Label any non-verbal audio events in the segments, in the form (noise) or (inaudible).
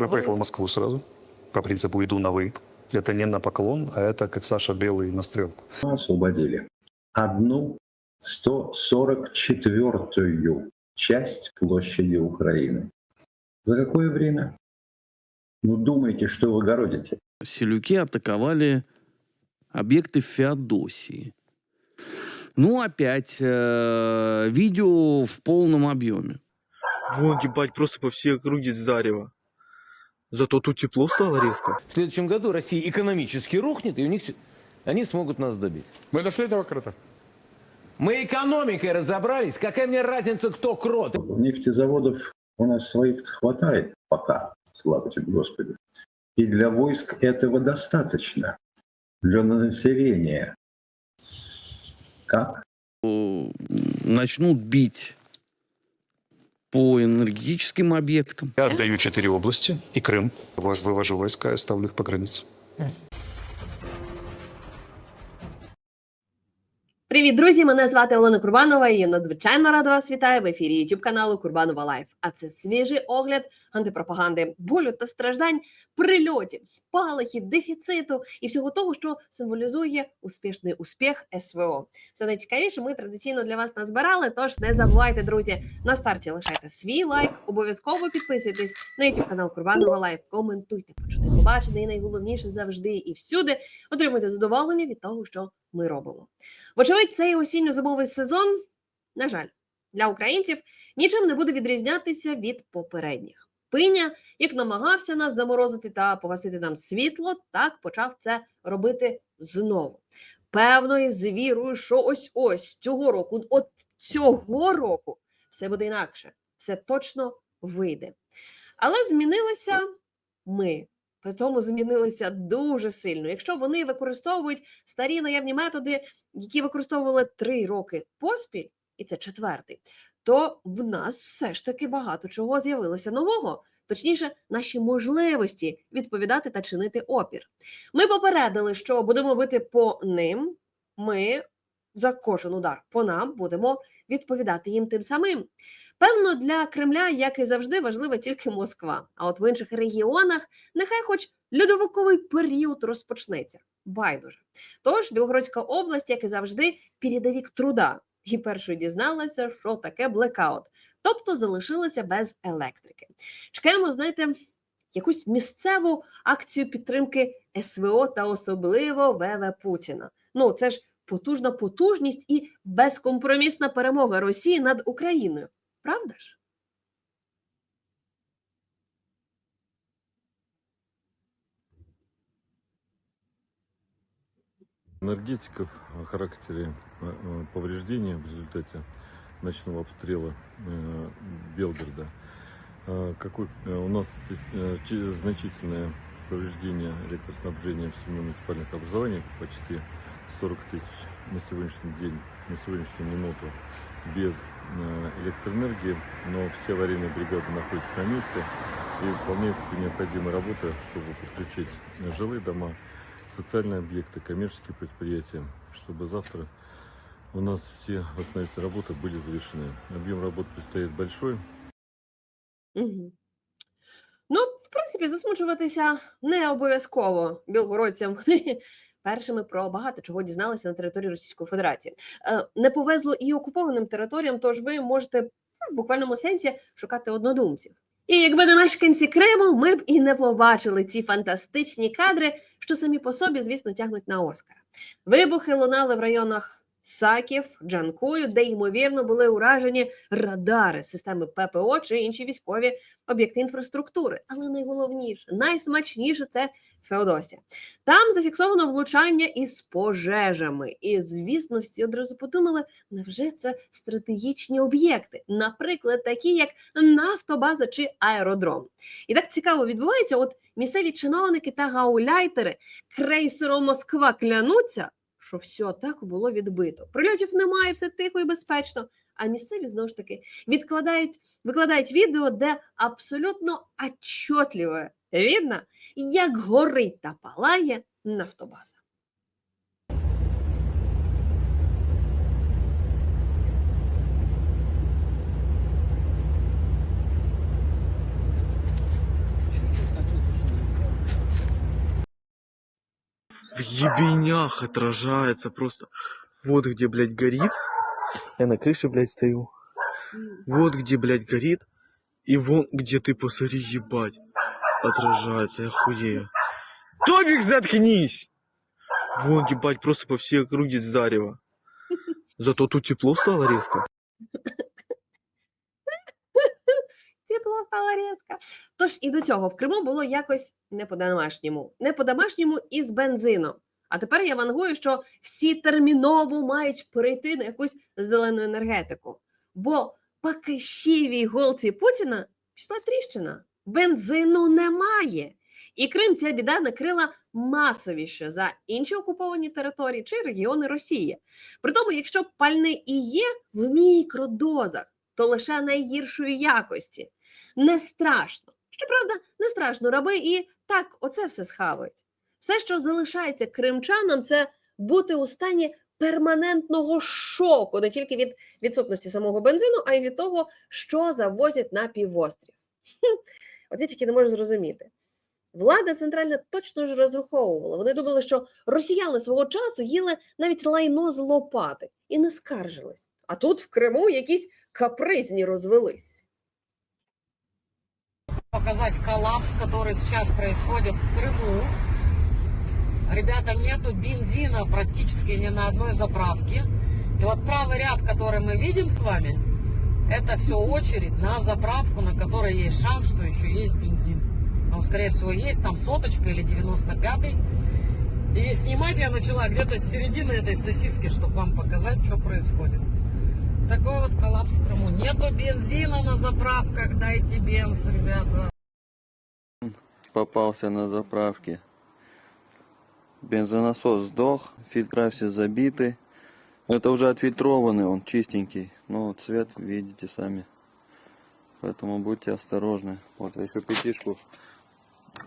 бы я вы- поехал в Москву сразу. По принципу иду на вы. Это не на поклон, а это как Саша Белый на стрелку. освободили одну 144-ю часть площади Украины. За какое время? Ну, думайте, что вы городите. Селюки атаковали объекты в Феодосии. Ну, опять э, видео в полном объеме. Вон, ебать, просто по всей округе зарево. Зато тут тепло стало резко. В следующем году Россия экономически рухнет, и у них они смогут нас добить. Мы дошли до крыта. Мы экономикой разобрались. Какая мне разница, кто крот? Нефтезаводов у нас своих хватает пока, слава тебе Господи. И для войск этого достаточно. Для населения. Как? Начнут бить по энергетическим объектам. Я отдаю четыре области и Крым. Вож- Вывожу войска и ставлю их по границе. Привіт, друзі! Мене звати Олена Курбанова і я надзвичайно рада вас вітаю в ефірі YouTube каналу Курбанова Лайф. А це свіжий огляд антипропаганди, болю та страждань, прильотів, спалахів, дефіциту і всього того, що символізує успішний успіх СВО. Це найцікавіше. Ми традиційно для вас назбирали. Тож не забувайте, друзі, на старті лишайте свій лайк, обов'язково підписуйтесь на YouTube канал Курбанова Лайф, коментуйте, почути, побачити і найголовніше завжди і всюди отримуйте задоволення від того, що ми робимо. Вочевидь, цей осінньо-зимовий сезон, на жаль, для українців нічим не буде відрізнятися від попередніх. Пиня, як намагався нас заморозити та погасити нам світло, так почав це робити знову. Певно, і з вірою, що ось ось цього року, от цього року, все буде інакше, все точно вийде. Але змінилися ми. При тому змінилися дуже сильно. Якщо вони використовують старі наявні методи, які використовували три роки поспіль, і це четвертий, то в нас все ж таки багато чого з'явилося нового. Точніше, наші можливості відповідати та чинити опір. Ми попередили, що будемо бити по ним. Ми за кожен удар по нам будемо відповідати їм тим самим. Певно, для Кремля, як і завжди, важлива тільки Москва. А от в інших регіонах нехай хоч льодовиковий період розпочнеться. Байдуже. Тож Білгородська область, як і завжди, передовік труда, і першою дізналася, що таке блекаут, тобто залишилася без електрики. Чекаємо, знаєте, якусь місцеву акцію підтримки СВО та особливо ВВ Путіна. Ну, це ж потужна потужність і безкомпромісна перемога Росії над Україною. Правда ж? Энергетиков о характере э, э, повреждения в результате ночного обстрела э, Белгорода. Э, Какой, э, у нас э, значительное повреждение электроснабжения в семи муниципальных образованиях, почти 40 тысяч на сегодняшний день, на сегодняшнюю минуту без э, электроэнергии, но все аварийные бригады находятся на месте и выполняют все необходимые работы, чтобы подключить э, жилые дома, социальные объекты, коммерческие предприятия, чтобы завтра у нас все восстановительные работы были завершены. Объем работ предстоит большой, Угу. Ну, в принципі, засмучуватися не обов'язково білгородцям. Вони (laughs) першими про багато чого дізналися на території Російської Федерації. Е, не повезло і окупованим територіям, тож ви можете ну, в буквальному сенсі шукати однодумців. І якби не мешканці Криму, ми б і не побачили ці фантастичні кадри, що самі по собі, звісно, тягнуть на Оскар. Вибухи лунали в районах Саків, Джанкою, де ймовірно були уражені радари системи ППО чи інші військові об'єкти інфраструктури. Але найголовніше, найсмачніше це Феодосія. Там зафіксовано влучання із пожежами. І, звісно, всі одразу подумали, невже це стратегічні об'єкти, наприклад, такі як нафтобаза чи аеродром. І так цікаво відбувається. От місцеві чиновники та гауляйтери крейсером Москва клянуться, що всю атаку було відбито. Прильотів немає, все тихо і безпечно. А місцеві знову ж таки відкладають, викладають відео, де абсолютно отчетливо видно, як горить та палає нафтобаза. В ебенях отражается просто. Вот где, блядь, горит. Я на крыше, блядь, стою. Вот где, блядь, горит. И вон где ты, посмотри, ебать. Отражается, я хуею. Томик, заткнись! Вон, ебать, просто по всей округе зарево. Зато тут тепло стало резко. Тепло стало різко. Тож і до цього в Криму було якось не по-домашньому. Не по-домашньому і з бензином. А тепер я вангую, що всі терміново мають перейти на якусь зелену енергетику. Бо по кишівій голці Путіна пішла тріщина. Бензину немає. І Крим ця біда накрила масовіше за інші окуповані території чи регіони Росії. При тому, якщо пальне і є в мікродозах, то лише найгіршої якості. Не страшно. Щоправда, не страшно, раби і так оце все схавають. Все, що залишається кримчанам, це бути у стані перманентного шоку не тільки від відсутності самого бензину, а й від того, що завозять на півострів. От я тільки не можу зрозуміти. Влада центральна точно ж розраховувала. Вони думали, що росіяни свого часу їли навіть лайно з лопати і не скаржились. А тут в Криму якісь капризні розвелись. показать коллапс, который сейчас происходит в Крыму. Ребята, нету бензина практически ни на одной заправке. И вот правый ряд, который мы видим с вами, это все очередь на заправку, на которой есть шанс, что еще есть бензин. Он, скорее всего, есть там соточка или 95-й. И снимать я начала где-то с середины этой сосиски, чтобы вам показать, что происходит. Такой вот коллапс в Крыму. Нету бензина на заправках, дайте бенз, ребята. попался на заправке. Бензонасос сдох, фильтра все забиты. Это уже отфильтрованный, он чистенький. Ну, цвет видите сами. Поэтому будьте осторожны. Вот я еще пятишку.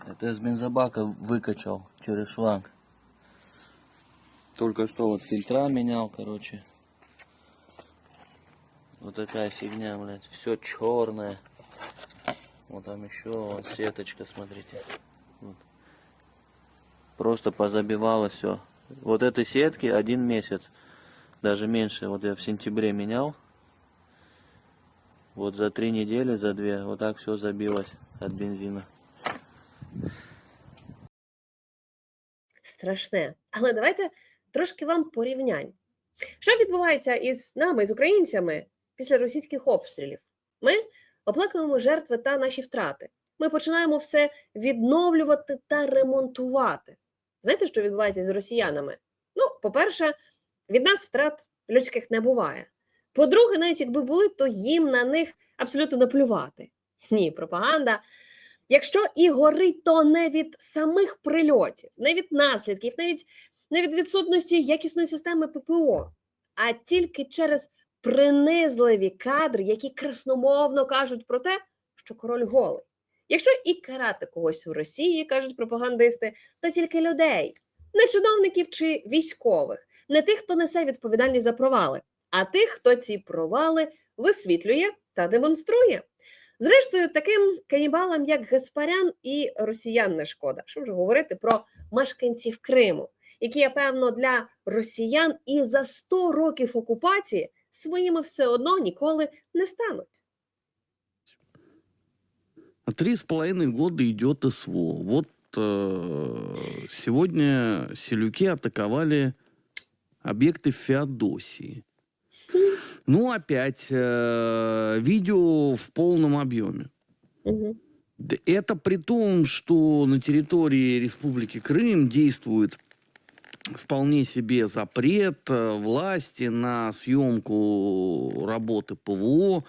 Это из бензобака выкачал через шланг. Только что вот фильтра менял, короче. Вот такая фигня, блядь. Все черное. Вот там еще вот сеточка, смотрите. Вот. Просто позабивало все. Вот этой сетки один месяц. Даже меньше. Вот я в сентябре менял. Вот за три недели, за две, вот так все забилось от бензина. страшне. Але давайте трошки вам порівнянь. Що відбувається із нами, з українцями, після російських обстрілів? Ми оплакуємо жертви та наші втрати. Ми починаємо все відновлювати та ремонтувати. Знаєте, що відбувається з росіянами? Ну, по-перше, від нас втрат людських не буває. По-друге, навіть якби були, то їм на них абсолютно наплювати. Ні, пропаганда Якщо і горить, то не від самих прильотів, не від наслідків, навіть не від відсутності якісної системи ППО, а тільки через принизливі кадри, які красномовно кажуть про те, що король голий. Якщо і карати когось в Росії, кажуть пропагандисти, то тільки людей, не чиновників чи військових, не тих, хто несе відповідальність за провали, а тих, хто ці провали висвітлює та демонструє. Зрештою, таким канібалам, як Гаспарян і росіян не шкода. Що вже говорити про мешканців Криму, які, певно, для росіян і за 100 років окупації своїми все одно ніколи не стануть. А Три с половиной года идет СВО. Вот э, сегодня селюки атаковали объекты в Феодосии. Ну, опять э, видео в полном объеме. Угу. Да Это при том, что на территории Республики Крым действует вполне себе запрет э, власти на съемку работы ПВО.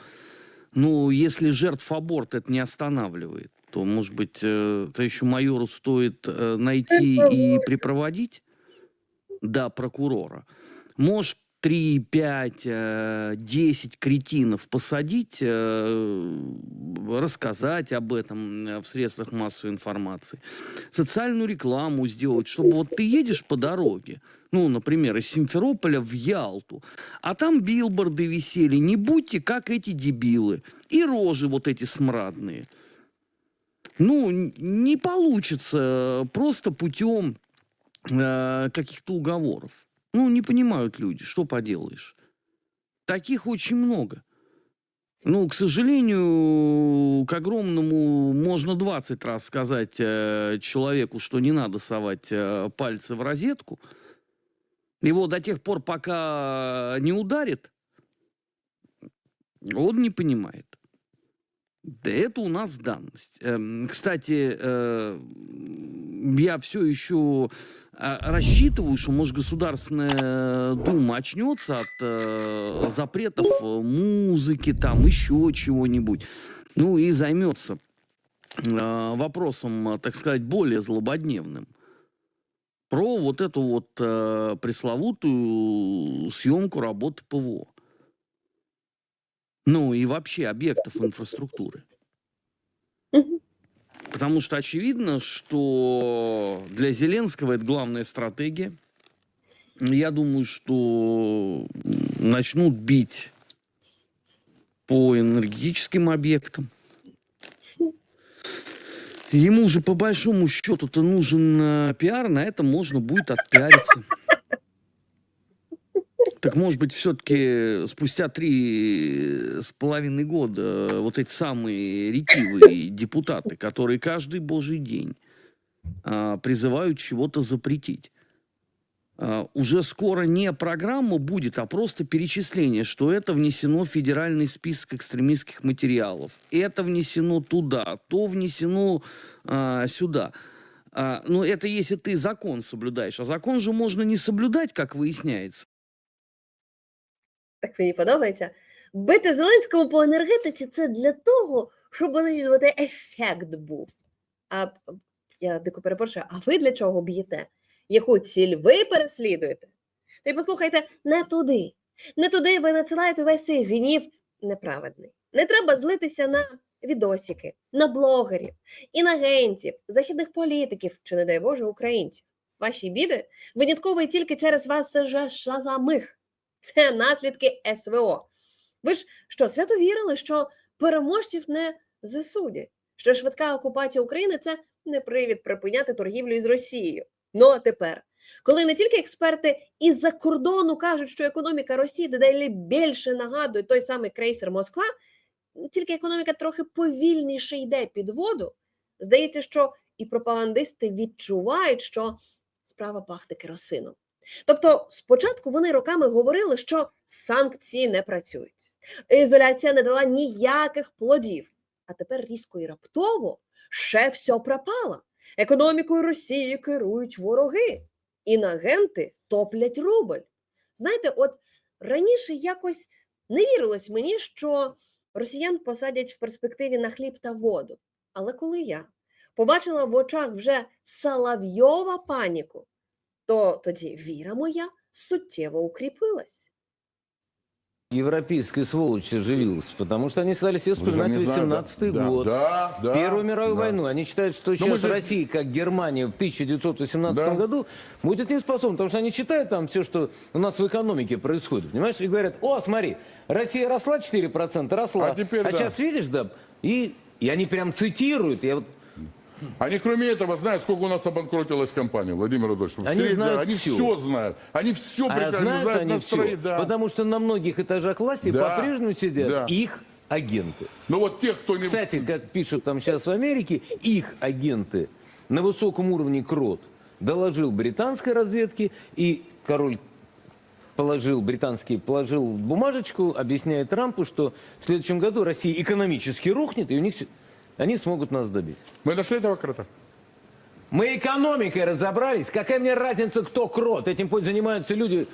Ну, если жертв аборт это не останавливает, то, может быть, это еще майору стоит э, найти и припроводить до прокурора. Может, 3, 5, э, 10 кретинов посадить, э, рассказать об этом э, в средствах массовой информации, социальную рекламу сделать, чтобы вот ты едешь по дороге, ну, например, из Симферополя в Ялту, а там билборды висели, не будьте как эти дебилы, и рожи вот эти смрадные. Ну, не получится просто путем э, каких-то уговоров. Ну, не понимают люди, что поделаешь. Таких очень много. Ну, к сожалению, к огромному можно 20 раз сказать э, человеку, что не надо совать э, пальцы в розетку. Его до тех пор, пока не ударит, он не понимает. Да это у нас данность. Эм, Кстати, э, я все еще э, рассчитываю, что, может, Государственная Дума очнется от э, запретов э, музыки, там, еще чего-нибудь. Ну, и займется вопросом, так сказать, более злободневным. Про вот эту вот пресловутую съемку работы ПВО. Ну и вообще объектов инфраструктуры. Потому что очевидно, что для Зеленского это главная стратегия. Я думаю, что начнут бить по энергетическим объектам. Ему же по большому счету-то нужен э, пиар, на этом можно будет отпиариться. Так может быть, все-таки спустя три с половиной года э, вот эти самые ретивые (laughs) депутаты, которые каждый божий день а, призывают чего-то запретить. А, уже скоро не программа будет, а просто перечисление, что это внесено в федеральный список экстремистских материалов, это внесено туда, то внесено а, сюда. А, но это если ты закон соблюдаешь, а закон же можно не соблюдать, как выясняется. Так мені подобається. Бити Зеленському по енергетиці це для того, щоб значить, ефект був. А я дико перепрошую, а ви для чого б'єте? Яку ціль ви переслідуєте? Та й послухайте, не туди. Не туди ви надсилаєте весь цей гнів неправедний. Не треба злитися на відосики, на блогерів, інагентів, західних політиків чи, не дай Боже, українців. Ваші біди винятково тільки через вас самих. Це наслідки СВО. Ви ж що, свято вірили, що переможців не засудять? Що швидка окупація України це не привід припиняти торгівлю із Росією. Ну а тепер, коли не тільки експерти із-за кордону кажуть, що економіка Росії дедалі більше нагадує той самий крейсер Москва, тільки економіка трохи повільніше йде під воду. Здається, що і пропагандисти відчувають, що справа пахне керосином. Тобто, спочатку вони роками говорили, що санкції не працюють, ізоляція не дала ніяких плодів. А тепер різко і раптово ще все пропало. Економікою Росії керують вороги, інагенти топлять рубль. Знаєте, от раніше якось не вірилось мені, що росіян посадять в перспективі на хліб та воду. Але коли я побачила в очах вже Соловйова паніку, то тоді віра моя суттєво укріпилась. Европейская сволочь оживилась, потому что они стали себе вспоминать не знаю, 18 да, год. Да, да. Первую мировую да. войну. Они считают, что сейчас же- Россия, как Германия в 1918 Да. году, будет не способна, потому что они читают там все, что у нас в экономике происходит, понимаешь, и говорят, о, смотри, Россия росла 4%, росла, А теперь да. сейчас видишь, да, и, и они прям цитируют, я вот Они, кроме этого, знают, сколько у нас обанкротилась компания, Владимир Рудольевич. В Они среднем, знают Они всё. все знают. Они все А прекрасно знают знают они настроение. все, Да. потому что на многих этажах власти Да, по-прежнему сидят да. их агенты. Но вот тех, кто не... Кстати, как пишут там сейчас в Америке, их агенты на высоком уровне КРОТ доложил британской разведке, и король положил, британский, положил бумажечку, объясняя Трампу, что в следующем году Россия экономически рухнет, и у них, они смогут нас добить. Мы нашли этого крота? Мы экономикой разобрались. Какая мне разница, кто крот? Этим пусть занимаются люди,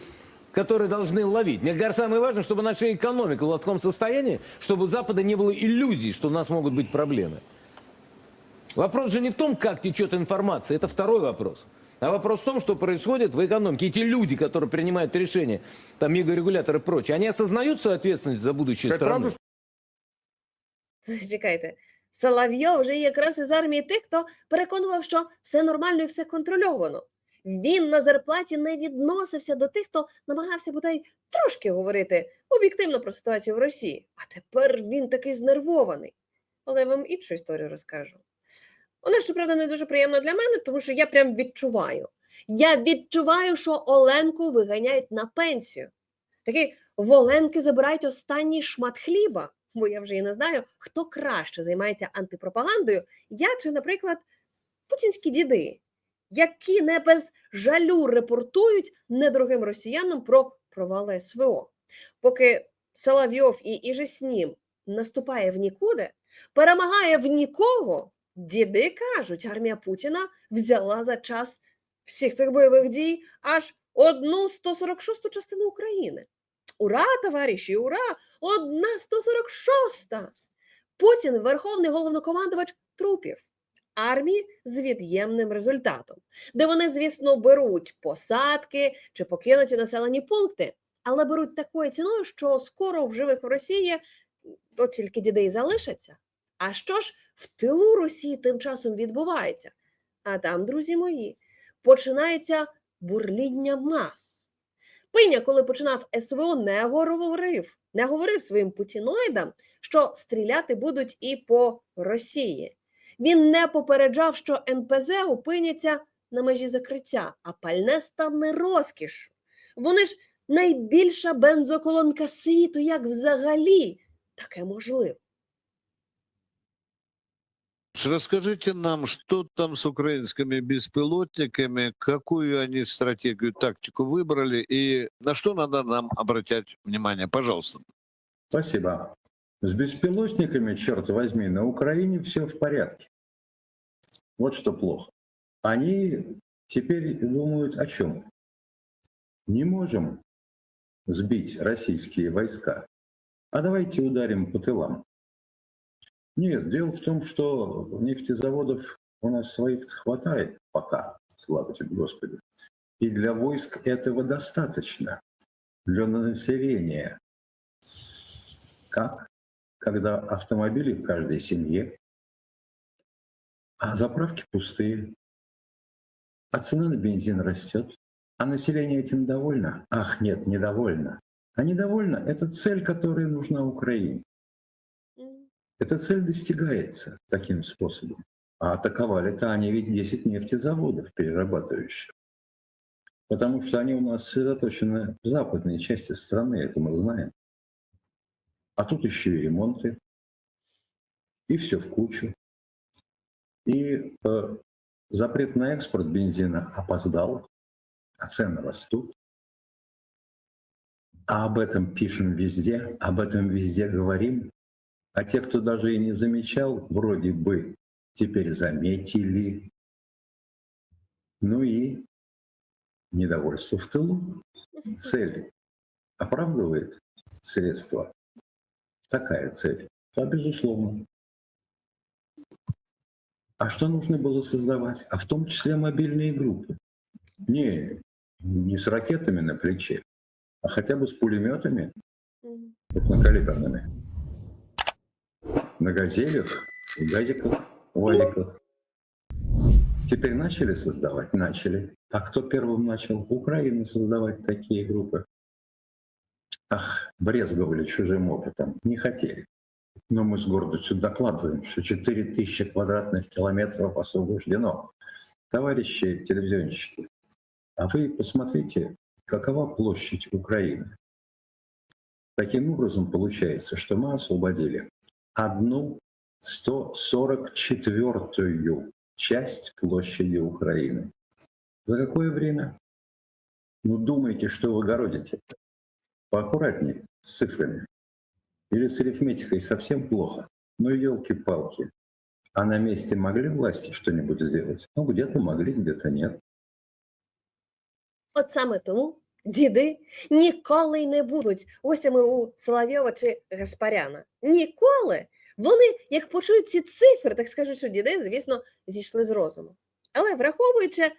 которые должны ловить. Мне кажется, самое важное, чтобы наша экономика была в таком состоянии, чтобы у Запада не было иллюзий, что у нас могут быть проблемы. Вопрос же не в том, как течет информация, это второй вопрос. А вопрос в том, что происходит в экономике. И те люди, которые принимают решения, там мегарегуляторы и прочее, они осознают свою ответственность за будущее страны? Чекайте, Соловйов вже якраз із армії тих, хто переконував, що все нормально і все контрольовано. Він на зарплаті не відносився до тих, хто намагався бодай трошки говорити об'єктивно про ситуацію в Росії. А тепер він такий знервований. Але я вам іншу історію розкажу. Вона, щоправда, не дуже приємна для мене, тому що я прям відчуваю, Я відчуваю, що Оленку виганяють на пенсію. Такі в Оленки забирають останній шмат хліба, бо я вже і не знаю, хто краще займається антипропагандою, я чи, наприклад, путінські діди, які не без жалю репортують недорогим росіянам про провали СВО. Поки Соловйов і Іжеснім наступає в нікуди, перемагає в нікого, діди кажуть, армія Путіна взяла за час всіх цих бойових дій аж одну 146-ту частину України. Ура, товариші, ура! Одна 146-та! Путін верховний головнокомандувач трупів армії з від'ємним результатом, де вони, звісно, беруть посадки чи покинуті населені пункти, але беруть такою ціною, що скоро в живих в Росії то тільки діди й залишаться. А що ж в тилу Росії тим часом відбувається? А там, друзі мої, починається бурління мас. Пиня, коли починав СВО, не говорив, не говорив своїм путіноїдам, що стріляти будуть і по Росії. Він не попереджав, що НПЗ опиняться на межі закриття, а пальне стане розкіш. Вони ж найбільша бензоколонка світу, як взагалі таке можливо. Расскажите нам, что там с украинскими беспилотниками, какую они стратегию, тактику выбрали и на что надо нам обратить внимание, пожалуйста. Спасибо. С беспилотниками, черт возьми, на Украине все в порядке. Вот что плохо. Они теперь думают о чем? Не можем сбить российские войска, а давайте ударим по тылам. Нет, дело в том, что нефтезаводов у нас своих хватает пока, слава тебе Господи. И для войск этого достаточно. Для населения. Как? Когда автомобили в каждой семье, а заправки пустые, а цена на бензин растет, а население этим довольно? Ах, нет, недовольно. А недовольно – это цель, которая нужна Украине. Эта цель достигается таким способом. А атаковали-то они ведь 10 нефтезаводов перерабатывающих. Потому что они у нас сосредоточены в западной части страны, это мы знаем. А тут еще и ремонты. И все в кучу. И э, запрет на экспорт бензина опоздал, а цены растут. А об этом пишем везде, об этом везде говорим. А те, кто даже и не замечал, вроде бы теперь заметили. Ну и недовольство в тылу. Цель оправдывает средства. Такая цель. Да, безусловно. А что нужно было создавать? А в том числе мобильные группы. Не, не с ракетами на плече, а хотя бы с пулеметами крупнокалиберными. На газелях, газиках, валиках. Теперь начали создавать? Начали. А кто первым начал? Украина создавать такие группы. Ах, брезговали чужим опытом. Не хотели. Но мы с гордостью докладываем, что 4000 квадратных километров освобождено. Товарищи телевизионщики, а вы посмотрите, какова площадь Украины. Таким образом, получается, что мы освободили одну 144-ю часть площади Украины. За какое время? Ну, думайте, что вы городите. Поаккуратнее с цифрами. Или с арифметикой совсем плохо. Ну, елки-палки. А на месте могли власти что-нибудь сделать? Ну, где-то могли, где-то нет. От саме тому діди ніколи й не будуть гостями у Соловйова чи Гаспаряна. Ніколи. Вони, як почують ці цифри, так скажуть, що діди, звісно, зійшли з розуму. Але враховуючи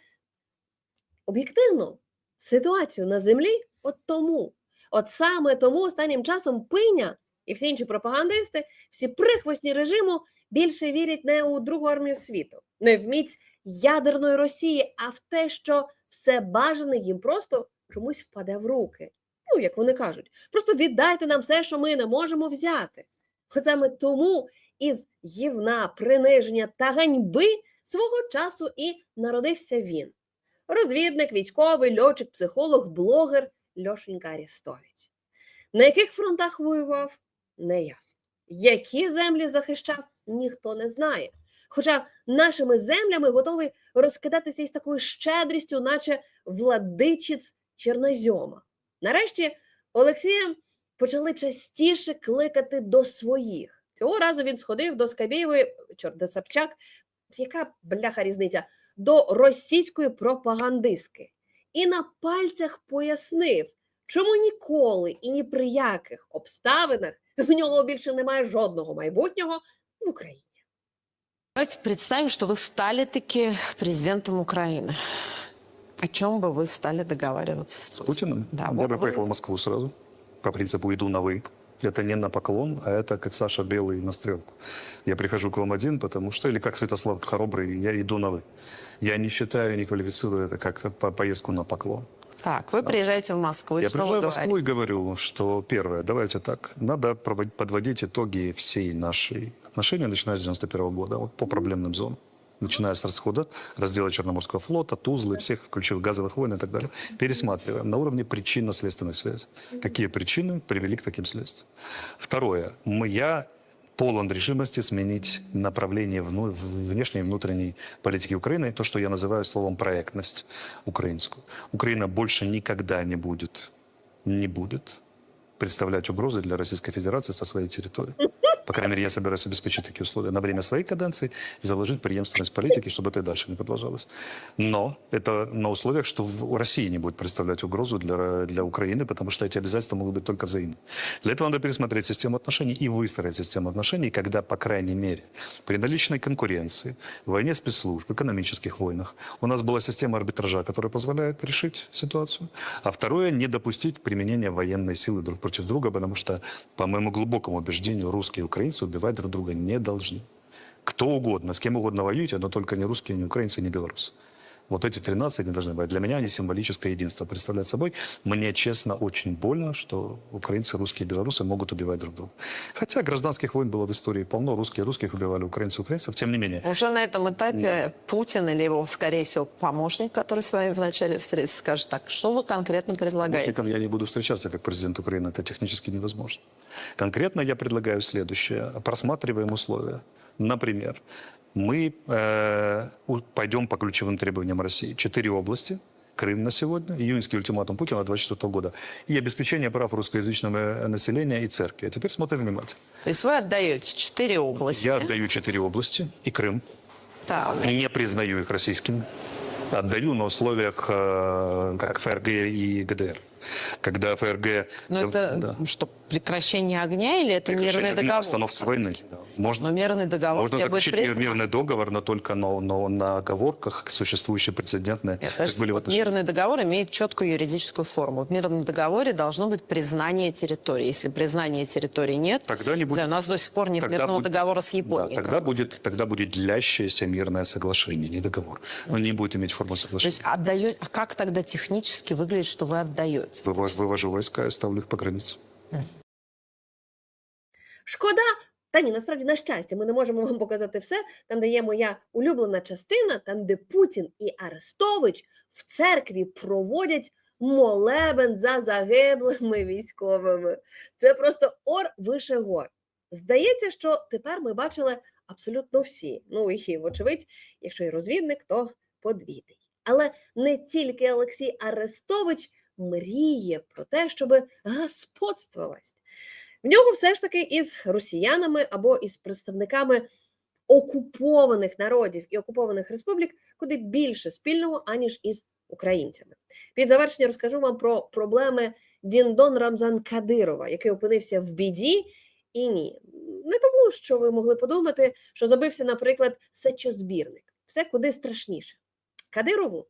об'єктивну ситуацію на землі, от тому, от саме тому останнім часом пиня і всі інші пропагандисти, всі прихвостні режиму більше вірять не у Другу армію світу, не в міць ядерної Росії, а в те, що все бажане їм просто чомусь впаде в руки. Ну, як вони кажуть, просто віддайте нам все, що ми не можемо взяти. Саме тому із гівна, приниження та ганьби свого часу і народився він. розвідник, військовий, льотчик, психолог, блогер Льошенька Арестович. На яких фронтах воював, не ясно. Які землі захищав, ніхто не знає. Хоча нашими землями готовий розкидатися із такою щедрістю, наче владичиць Чорнозьома. Нарешті Олексія почали частіше кликати до своїх. Цього разу він сходив до Скабєєвої, чорт де Собчак, яка бляха різниця, до російської пропагандистки. І на пальцях пояснив, чому ніколи і ні при яких обставинах в нього більше немає жодного майбутнього в Україні. Давайте представим, что вы стали таки президентом Украины. О чем бы вы стали договариваться с С Путиным? Да, Я вот бы вы- поехал в Москву сразу. По принципу иду на «вы». Это не на поклон, а это как Саша Белый на стрелку. Я прихожу к вам один, потому что, или как Святослав Хоробрый, я иду на «вы». Я не считаю, не квалифицирую это как по- поездку на поклон. Так, вы приезжаете в Москву, Я что приезжаю в Москву говорите? и говорю, что первое, давайте так, надо подводить итоги всей нашей отношения, начиная с 91 года, вот по проблемным зонам. Начиная с расхода, раздела Черноморского флота, Тузлы, всех ключевых газовых войн и так далее. Пересматриваем на уровне причинно-следственной связи. Какие причины привели к таким следствиям. Второе. Мы, я полон решимости сменить направление внешней и внутренней политики Украины, то, что я называю словом проектность украинскую. Украина больше никогда не будет, не будет представлять угрозы для Российской Федерации со своей территории. По крайней мере, я собираюсь обеспечить такие условия на время своей каденции и заложить преемственность политики, чтобы это и дальше не продолжалось. Но это на условиях, что в России не будет представлять угрозу для, для Украины, потому что эти обязательства могут быть только взаимны. Для этого надо пересмотреть систему отношений и выстроить систему отношений, когда, по крайней мере, при наличной конкуренции, войне спецслужб, экономических войнах, у нас была система арбитража, которая позволяет решить ситуацию. А второе, не допустить применения военной силы друг против друга, потому что, по моему глубокому убеждению, русские и украинцы убивать друг друга не должны. Кто угодно, с кем угодно воюйте, но только не русские, не украинцы, не белорусы. Вот эти 13 не должны быть. Для меня они символическое единство представляют собой. Мне, честно, очень больно, что украинцы, русские, белорусы могут убивать друг друга. Хотя гражданских войн было в истории полно. Русские русских убивали, украинцы украинцев. Тем не менее, Уже на этом этапе Путин или его, скорее всего, помощник, который с вами вначале встретится, скажет так, что вы конкретно С предлагаете? помощником я не буду встречаться как президент Украины. Это технически невозможно. Конкретно я предлагаю следующее. Просматриваем условия. Например, мы э, пойдем по ключевым требованиям России. Четыре области. Крым на сегодня, июньский ультиматум Путина 24 года и обеспечение прав русскоязычного э, населения и церкви. А теперь смотрим внимательно. То есть вы отдаете четыре области. Я отдаю четыре области и Крым. Так. Не признаю их российскими. Отдаю на условиях, э, как ФРГ и ГДР. Когда ФРГ... Но это Да. что, прекращение огня или это мирный огня, договор? Остановка войны. да. Можно, Но мирный договор можно заключить признания. мирный договор, но только на, на, на оговорках, существующие прецедентные, Нет, как подождите, были вот мирный договор имеет четкую юридическую форму. В мирном договоре должно быть признание территории. Если признания территории нет, Тогда не будет- знаю, у нас до сих пор нет тогда мирного будет- договора с Да, Японией. тогда как будет, тогда будет длящееся мирное соглашение, не договор. Он не будет иметь форму То соглашения. есть отдаю... а как тогда технически выглядит, что вы отдаете? Вывож- вывожу войска и ставлю их по границе. Шкода, та ні, насправді на щастя, ми не можемо вам показати все. Там, де є моя улюблена частина, там, де Путін і Арестович в церкві проводять молебен за загиблими військовими. Це просто ор вище гор. Здається, що тепер ми бачили абсолютно всі. Ну і вочевидь, якщо і розвідник, то подвійний. Але не тільки Олексій Арестович мріє про те, щоб господствувати. В нього все ж таки із росіянами або із представниками окупованих народів і окупованих республік куди більше спільного, аніж із українцями. Під завершення розкажу вам про проблеми Діндон Рамзан Кадирова, який опинився в біді. І ні, не тому, що ви могли подумати, що забився, наприклад, сечозбірник. Все куди страшніше. Кадирову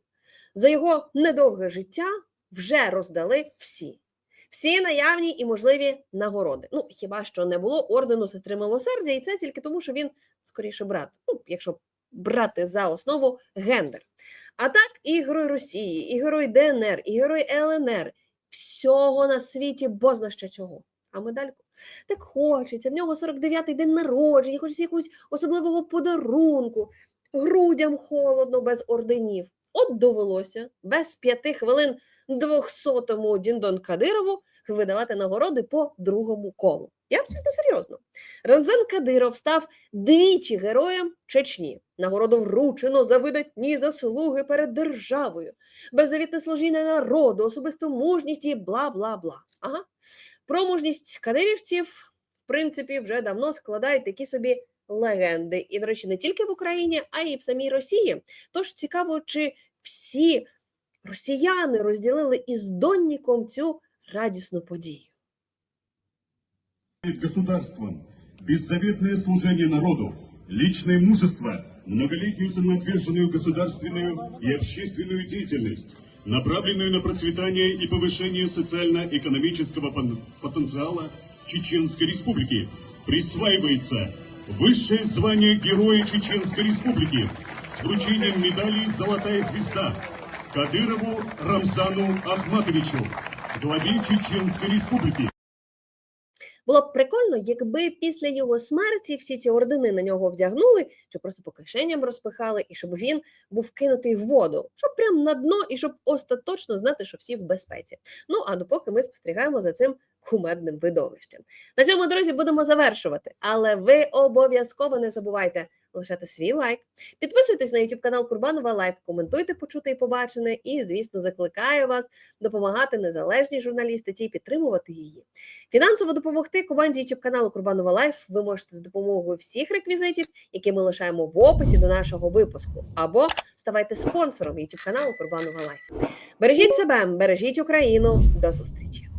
за його недовге життя вже роздали всі всі наявні і можливі нагороди. Ну, хіба що не було ордену сестри милосердя, і це тільки тому, що він скоріше брат. Ну, якщо брати за основу гендер. А так, і герой Росії, і герой ДНР, і герой ЛНР. Всього на світі бозна ще чого. А медальку так хочеться. В нього 49-й день народження, хочеться якогось особливого подарунку. Грудям холодно без орденів. от довелося без п'яти хвилин 200-му Діндон Кадирову видавати нагороди по другому колу. Я абсолютно серйозно. Рамзан Кадиров став двічі героєм Чечні. Нагороду вручено за видатні заслуги перед державою, беззавітне служіння народу, особисту мужність і бла бла бла. Ага. Про мужність кадирівців, в принципі, вже давно складають такі собі легенди. І, до речі, не тільки в Україні, а й в самій Росії. Тож цікаво, чи всі росіяни розділили із Донніком цю радісну подію. перед государством, беззаветное служение народу, личное мужество, многолетнюю самоотверженную государственную и общественную деятельность, направленную на процветание и повышение социально-экономического пон- потенциала Чеченской Республики, присваивается высшее звание Героя Чеченской Республики с вручением медали «Золотая звезда» Кадырову Рамзану Ахматовичу, главе Чеченской Республики. Було б прикольно, якби після його смерті всі ці ордени на нього вдягнули, чи просто по кишеням розпихали, і щоб він був кинутий в воду, щоб прям на дно, і щоб остаточно знати, що всі в безпеці. Ну а допоки ми спостерігаємо за цим кумедним видовищем. На цьому, друзі, будемо завершувати. Але ви обов'язково не забувайте лишати свій лайк, підписуйтесь на YouTube канал Курбанова Лайф, коментуйте почуте і побачене, і, звісно, закликаю вас допомагати незалежній журналістиці і підтримувати її. Фінансово допомогти команді YouTube каналу Курбанова Лайф ви можете з допомогою всіх реквізитів, які ми лишаємо в описі до нашого випуску, або ставайте спонсором YouTube каналу Курбанова Лайф. Бережіть себе, бережіть Україну. До зустрічі!